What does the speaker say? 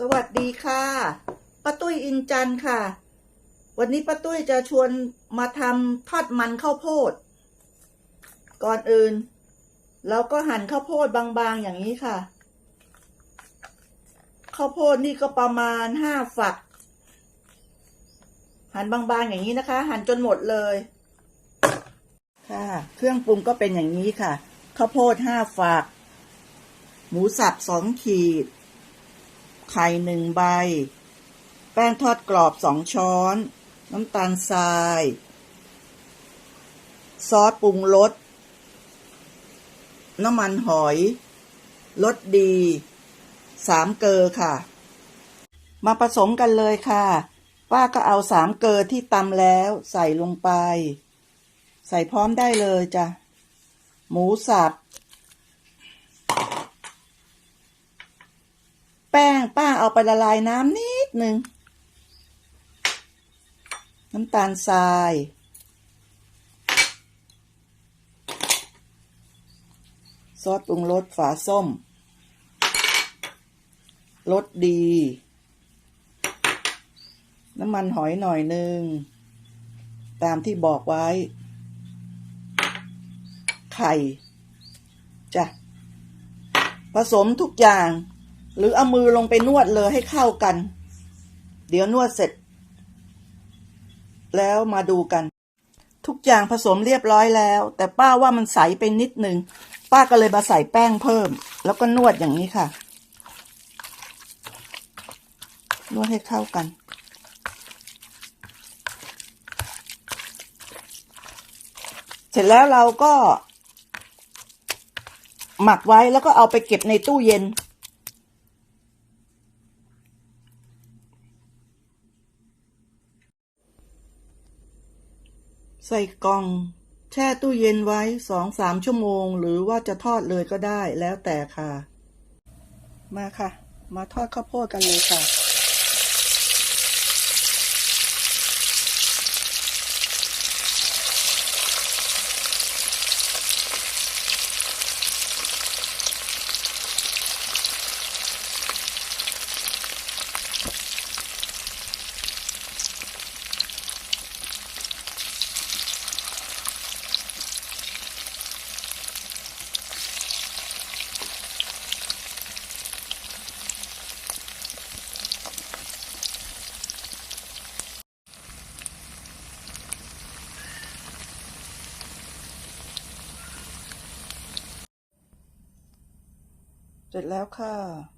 สวัสดีค่ะป้าตุ้ยอินจันค่ะ วันนี้ป้าตุ้ยจะชวนมาทำทอดมันข้าวโพด ก่อนอื่นเราก็หั่นข้าวโพดบางๆอย่างนี้ค่ะ ข้าวโพดนี่ก็ประมาณห้าฝัก หั่นบางๆอย่างนี้นะคะ หั่นจนหมดเลย ค่ะ เครื่องปรุงก็เป็นอย่างนี้ค่ะ ข้าวโพดห้าฝัก หมูสับสองขีด ไข่หนึ่งใบ แป้งทอดกรอบสองช้อน น้ำตาลทราย ซอสปรุงรส น้ำมันหอย รสดี สามเกลอค่ะ มาผสมกันเลยค่ะ ป้าก็เอาสามเกลอที่ตำแล้วใส่ลงไป ใส่พร้อมได้เลยจ้ะ หมูสับแป้งป้า เอาไปละลายน้ำนิดหนึ่งน้ำตาลทราย ซอสปรุงรสฝาส้มรสดี น้ำมันหอยหน่อยหนึ่ง ตามที่บอกไว้ ไข่ จ้ะ ผสมทุกอย่าง หรือเอามือลงไปนวดเลยให้เข้ากัน เดี๋ยวนวดเสร็จ แล้วมาดูกัน ทุกอย่างผสมเรียบร้อยแล้ว แต่ป้าว่ามันใสไปนิดนึง ป้าก็เลยมาใส่แป้งเพิ่ม แล้วก็นวดอย่างนี้ค่ะ นวดให้เข้ากันเสร็จแล้วเราก็ หมักไว้แล้วก็เอาไปเก็บในตู้เย็น ใส่กล่อง แช่ตู้เย็นไว้สองสามชั่วโมง หรือว่าจะทอดเลยก็ได้แล้วแต่ค่ะ มาค่ะ มาทอดข้าวโพดกันเลยค่ะ เสร็จแล้วค่ะ